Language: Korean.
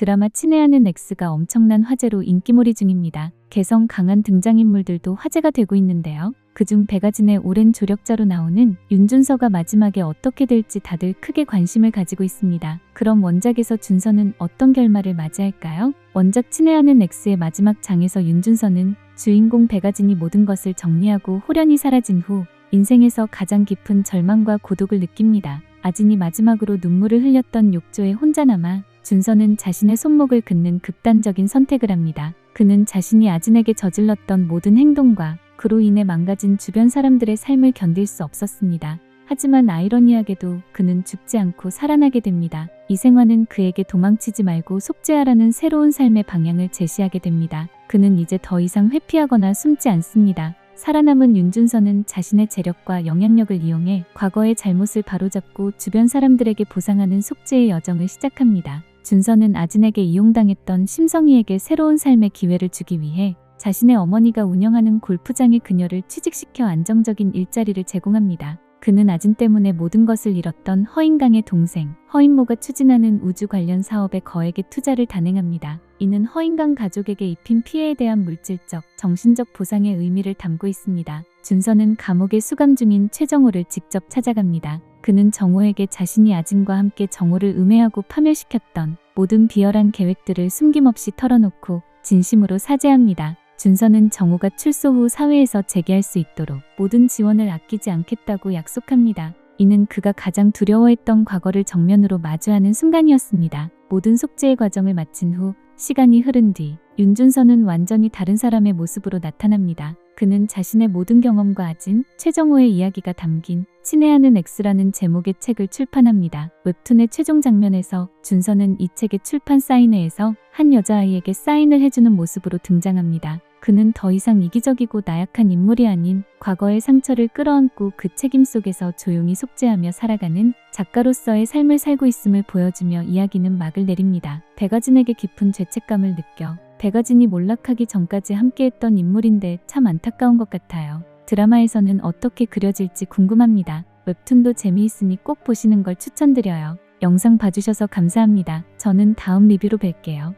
드라마 친애하는 X가 엄청난 화제로 인기몰이 중입니다. 개성 강한 등장인물들도 화제가 되고 있는데요. 그중 백아진의 오랜 조력자로 나오는 윤준서가 마지막에 어떻게 될지 다들 크게 관심을 가지고 있습니다. 그럼 원작에서 준서는 어떤 결말을 맞이할까요? 원작 친애하는 X의 마지막 장에서 윤준서는 주인공 백아진이 모든 것을 정리하고 호련히 사라진 후 인생에서 가장 깊은 절망과 고독을 느낍니다. 아진이 마지막으로 눈물을 흘렸던 욕조에 혼자 남아 준서는 자신의 손목을 긋는 극단적인 선택을 합니다. 그는 자신이 아진에게 저질렀던 모든 행동과 그로 인해 망가진 주변 사람들의 삶을 견딜 수 없었습니다. 하지만 아이러니하게도 그는 죽지 않고 살아나게 됩니다. 이생화는 그에게 도망치지 말고 속죄하라는 새로운 삶의 방향을 제시하게 됩니다. 그는 이제 더 이상 회피하거나 숨지 않습니다. 살아남은 윤준서는 자신의 재력과 영향력을 이용해 과거의 잘못을 바로잡고 주변 사람들에게 보상하는 속죄의 여정을 시작합니다. 준서는 아진에게 이용당했던 심성희에게 새로운 삶의 기회를 주기 위해 자신의 어머니가 운영하는 골프장에 그녀를 취직시켜 안정적인 일자리를 제공합니다. 그는 아진 때문에 모든 것을 잃었던 허인강의 동생, 허인모가 추진하는 우주 관련 사업에 거액의 투자를 단행합니다. 이는 허인강 가족에게 입힌 피해에 대한 물질적, 정신적 보상의 의미를 담고 있습니다. 준서는 감옥에 수감 중인 최정호를 직접 찾아갑니다. 그는 정호에게 자신이 아진과 함께 정호를 음해하고 파멸시켰던 모든 비열한 계획들을 숨김없이 털어놓고 진심으로 사죄합니다. 준서는 정우가 출소 후 사회에서 재기할 수 있도록 모든 지원을 아끼지 않겠다고 약속합니다. 이는 그가 가장 두려워했던 과거를 정면으로 마주하는 순간이었습니다. 모든 속죄의 과정을 마친 후 시간이 흐른 뒤 윤준서는 완전히 다른 사람의 모습으로 나타납니다. 그는 자신의 모든 경험과 아진, 최정호의 이야기가 담긴 친애하는 X라는 제목의 책을 출판합니다. 웹툰의 최종 장면에서 준서는 이 책의 출판 사인회에서 한 여자아이에게 사인을 해주는 모습으로 등장합니다. 그는 더 이상 이기적이고 나약한 인물이 아닌 과거의 상처를 끌어안고 그 책임 속에서 조용히 속죄하며 살아가는 작가로서의 삶을 살고 있음을 보여주며 이야기는 막을 내립니다. 백아진에게 깊은 죄책감을 느껴 백아진이 몰락하기 전까지 함께했던 인물인데 참 안타까운 것 같아요. 드라마에서는 어떻게 그려질지 궁금합니다. 웹툰도 재미있으니 꼭 보시는 걸 추천드려요. 영상 봐주셔서 감사합니다. 저는 다음 리뷰로 뵐게요.